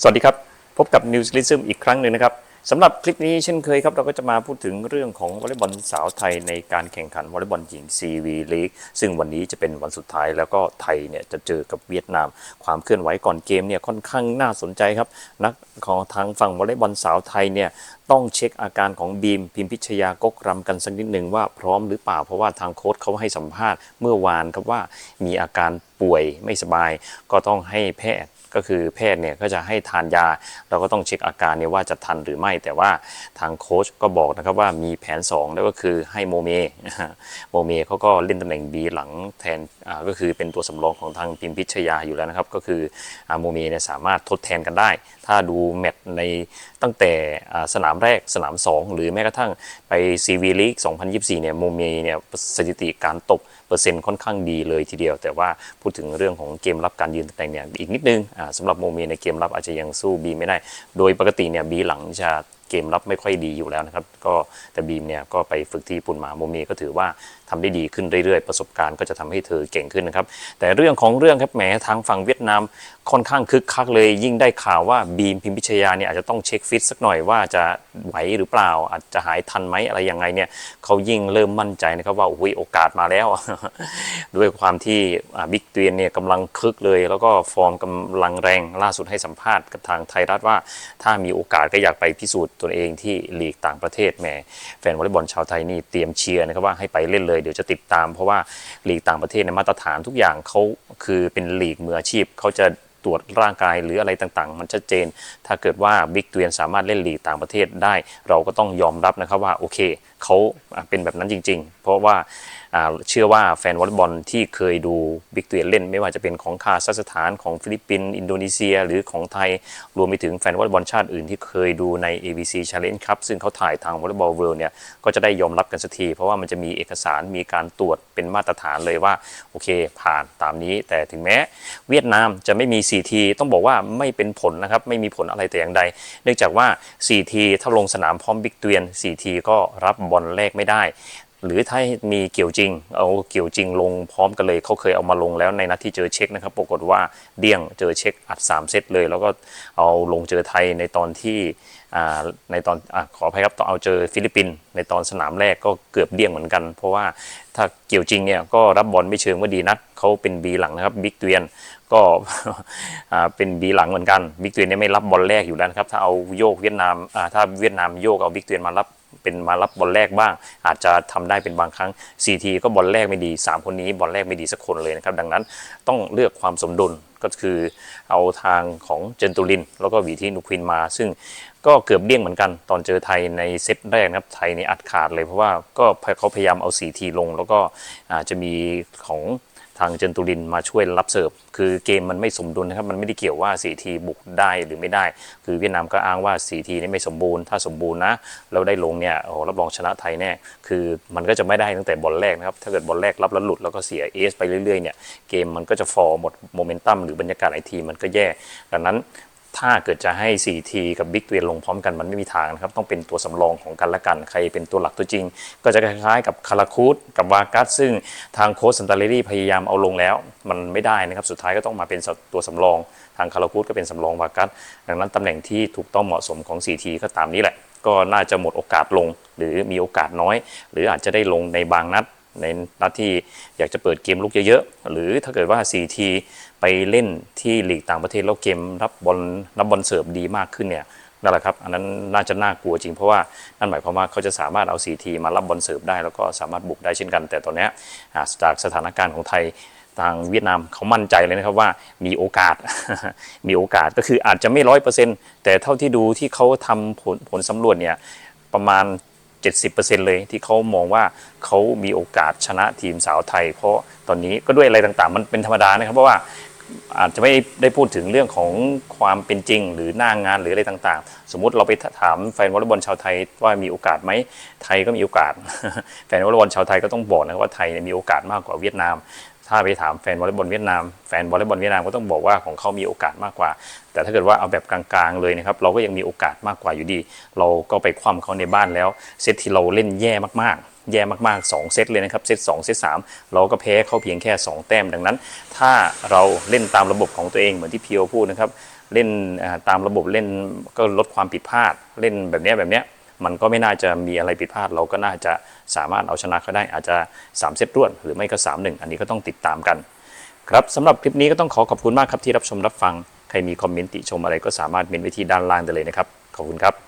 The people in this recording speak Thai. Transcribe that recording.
สวัสดีครับ พบกับ News l i s m อีกครั้งหนึ่งนะครับสำหรับคลิปนี้เช่นเคยครับ เราก็จะมาพูดถึงเรื่องของวอลเลย์บอลสาวไทยในการแข่งขันวอลเลย์บอลหญิง CV League ซึ่งวันนี้จะเป็นวันสุดท้ายแล้วก็ไทยเนี่ยจะเจอกับเวียดนาม ความเคลื่อนไหวก่อนเกมเนี่ยค่อนข้างน่าสนใจครับ นักของทางฝั่งวอลเลย์บอลสาวไทยเนี่ยต้องเช็คอาการของบีมพิมพิชยากกรำกันสักนิดหนึ่งว่าพร้อมหรือเปล่า เพราะว่าทางโค้ชเขาให้สัมภาษณ์เมื่อวานครับว่ามีอาการป่วยไม่สบาย ก็ต้องให้แพทย์ ก็คือแพทย์เนี่ยก็จะให้ทานยา เราก็ต้องเช็คอาการเนี่ยว่าจะทันหรือไม่ แต่ว่าทางโค้ชก็บอกนะครับว่ามีแผน 2 แล้วก็คือให้โมเมโมเมเขาก็เล่นตำแหน่งบีหลังแทนก็คือเป็นตัวสำรองของทางพิมพิชยาอยู่แล้วนะครับ ก็คือโมเมเนี่ยสามารถทดแทนกันได้ ถ้าดูแมตช์ในตั้งแต่สนามแรกสนาม 2 หรือแม้กระทั่งไป CV League 2024เนี่ยโมเมเนี่ยสถิติการตบเปอร์เซ็นต์ค่อนข้างดีเลยทีเดียว แต่ว่าพูดถึงเรื่องของเกมรับการยืนตำแหน่งเนี่ยอีกนิดนึงสำหรับโมเมในเกมรับอาจจะยังสู้บีไม่ได้ โดยปกติเนี่ยบีหลังจะเกมรับไม่ค่อยดีอยู่แล้วนะครับ ก็แต่บีมเนี่ยก็ไปฝึกที่ญี่ปุ่นมาโมเมก็ถือว่าทำได้ดีขึ้นเรื่อยๆ ประสบการณ์ก็จะทำให้เธอเก่งขึ้นนะครับ แต่เรื่องของเรื่องครับแหมทางฝั่งเวียดนามค่อนข้างคึกคักเลย ยิ่งได้ข่าวว่าบีมพิมพิชยาเนี่ยอาจจะต้องเช็คฟิตสักหน่อยว่าจะไหวหรือเปล่า อาจจะหายทันไหมอะไรยังไงเนี่ยเขายิ่งเริ่มมั่นใจนะครับว่าอุ้ยโอกาสมาแล้ว ด้วยความที่บิ๊กเตียนเนี่ยกำลังคึกเลย แล้วก็ฟอร์มกำลังแรงล่าสุดให้สัมภาษณ์กับทางไทยรัฐว่า ถ้ามีโอกาสก็อยากไปพิสูจน์ตนเองที่ลีกต่างประเทศแหมแฟนวอลเลย์บอลชาวไทยนี่เตรียมเชียร์นะครับว่าให้ไปเล่นเลยเดี๋ยวจะติดตาม เพราะว่าลีกต่างประเทศในมาตรฐานทุกอย่างเขาคือเป็นลีกมืออาชีพเขาจะ ตรวจร่างกายหรืออะไรต่างๆ มันชัดเจน ถ้าเกิดว่าบิ๊กเตียนสามารถเล่นลีกต่างประเทศได้ เราก็ต้องยอมรับนะครับว่าโอเคเขาเป็นแบบนั้นจริง ๆ เพราะว่าเชื่อว่าแฟนวอลเลย์บอลที่เคยดูบิ๊กเตียนเล่น ไม่ว่าจะเป็นของคาซัคสถานของฟิลิปปินส์อินโดนีเซีย หรือของไทยรวมไปถึงแฟนวอลเลย์บอลชาติอื่นที่เคยดูใน ABC Challenge ครับซึ่งเขาถ่ายทางวอลเลย์บอลเวิลด์เนี่ยก็จะได้ยอมรับกันสักที เพราะว่ามันจะมีเอกสารมีการตรวจเป็นมาตรฐานเลยว่าโอเคผ่านตามนี้ แต่ถึงแม้เวียดนามจะไม่มี 4T ต้องบอกว่าไม่เป็นผลนะครับ ไม่มีผลอะไรแต่อย่างใด เนื่องจากว่า 4T ถ้าลงสนามพร้อมบิ๊กเตียน 4T ก็รับบอลแรกไม่ได้ หรือถ้ามีเกี่ยวจริง เอาเกี่ยวจริงลงพร้อมกันเลยเขาเคยเอามาลงแล้วในนัดที่เจอเช็คนะครับ ปรากฏว่าเดี่ยงเจอเช็คอัด 3 เซตเลย แล้วก็เอาลงเจอไทยในตอนที่ในตอนอขออภัยครับต้องเอาเจอฟิลิปปินส์ในตอนสนามแรกก็เกือบเดี่ยงเหมือนกัน เพราะว่าถ้าเกี่ยวจริงเนี่ยก็รับบอลไม่เชิงว่าดีนักเขาเป็นบีหลังนะครับบิ๊กเตียนก็เป็นบีหลังเหมือนกันบิ๊กเตียนเนี่ยไม่รับบอลแรกอยู่แล้วครับถ้าเอาโยกเวียดนามถ้าเวียดนามโยกเอาบิ๊กเตียนมารับ เป็นมารับบอลแรกบ้าง อาจจะทำได้เป็นบางครั้ง4ทีก็บอลแรกไม่ดี 3 คนนี้บอลแรกไม่ดีสักคนเลยนะครับ ดังนั้นต้องเลือกความสมดุลก็คือเอาทางของเจนตูลิน แล้วก็วีทีนุควินมา ซึ่ง ก็เกือบเดี่ยงเหมือนกัน ตอนเจอไทยในเซตแรกนะครับไทยนี่อัดขาดเลยเพราะว่าก็เขาพยายามเอา4ทีลง แล้วก็อาจจะมีของทางเจนตูรินมาช่วยรับเสิร์ฟ คือเกมมันไม่สมดุลนะครับ มันไม่ได้เกี่ยวว่าสีทีบุกได้หรือไม่ได้ คือเวียดนามก็อ้างว่าสีทีนี่ไม่สมบูรณ์ ถ้าสมบูรณ์นะแล้วได้ลงเนี่ย โอ้รับรองชนะไทยแน่ คือมันก็จะไม่ได้ตั้งแต่บอลแรกนะครับ ถ้าเกิดบอลแรกรับแล้วหลุดแล้วก็เสียเอสไปเรื่อยๆเนี่ย เกมมันก็จะฟอร์หมดโมเมนตัมหรือบรรยากาศไอทีมันก็แย่ ดังนั้น ถ้าเกิดจะให้4ทีกับบิ๊กเวียนลงพร้อมกันมันไม่มีทางนะครับ ต้องเป็นตัวสำรองของกันและกัน ใครเป็นตัวหลักตัวจริง ก็จะคล้ายๆกับคาราคูดกับวากัสซึ่งทางโค้ชสันตาเลรี่พยายามเอาลงแล้ว มันไม่ได้นะครับ สุดท้ายก็ต้องมาเป็นตัวสำรอง ทางคาราคูดก็เป็นสำรองวากัสดังนั้นตำแหน่งที่ถูกต้องเหมาะสมของ4ทีก็ตามนี้แหละ ก็น่าจะหมดโอกาสลง หรือมีโอกาสน้อย หรืออาจจะได้ลงในบางนัด ในนัดที่อยากจะเปิดเกมลุกเยอะๆ หรือถ้าเกิดว่า 4 ทีไปเล่นที่ลีกต่างประเทศแล้วเกมรับบอลรับบอลเสิร์ฟดีมากขึ้นเนี่ยนั่นแหละครับอันนั้นน่าจะน่ากลัวจริงเพราะว่านั่นหมายความว่าเขาจะสามารถเอา4ทีมารับบอลเสิร์ฟได้แล้วก็สามารถบุกได้เช่นกัน แต่ตอนนี้จากสถานการณ์ของไทยทางเวียดนามเขามั่นใจเลยนะครับว่ามีโอกาสมีโอกาสก็คืออาจจะไม่ร้อยเปอร์เซ็นต์แต่เท่าที่ดูที่เขาทำผลผลสำรวจเนี่ยประมาณ 70%เลยที่เขามองว่าเขามีโอกาสชนะทีมสาวไทย เพราะตอนนี้ก็ด้วยอะไรต่างๆ มันเป็นธรรมดานะครับเพราะว่า อาจจะไม่ได้พูดถึงเรื่องของความเป็นจริง หรือหน้างงานหรืออะไรต่างๆ สมมุติเราไปถามแฟนวอลเลย์บอลชาวไทยว่ามีโอกาสไหมไทยก็มีโอกาส แฟนวอลเลย์บอลชาวไทยก็ต้องบอกนะครับว่าไทยเนี่ยมีโอกาสมากกว่าเวียดนาม ถ้าไปถามแฟนวอลเลย์บอลเวียดนามแฟนวอลเลย์บอลเวียดนามก็ต้องบอกว่าของเขามีโอกาสมากกว่า แต่ถ้าเกิดว่าเอาแบบกลางๆเลยนะครับเราก็ยังมีโอกาสมากกว่าอยู่ดี เราก็ไปคว่ำเขาในบ้านแล้วเซตที่เราเล่นแย่มากๆ แย่มากๆ 2 เซตเลยนะครับ เซต2เซต3 เราก็แพ้เขาเพียงแค่ 2 แต้มดังนั้น ถ้าเราเล่นตามระบบของตัวเองเหมือนที่พีโอพูดนะครับ เล่นตามระบบเล่นก็ลดความผิดพลาด เล่นแบบเนี้ยแบบเนี้ยมันก็ไม่น่าจะมีอะไรผิดพลาด เราก็น่าจะสามารถเอาชนะเขาได้อาจจะ 3 เซตรวดหรือไม่ก็ 3-1 อันนี้ก็ต้องติดตามกัน ครับสำหรับคลิปนี้ก็ต้องขอขอบคุณมากครับที่รับชมรับฟัง ใครมีคอมเมนต์ติชมอะไรก็สามารถเมนไว้ที่ด้านล่างได้เลยนะครับ ขอบคุณครับ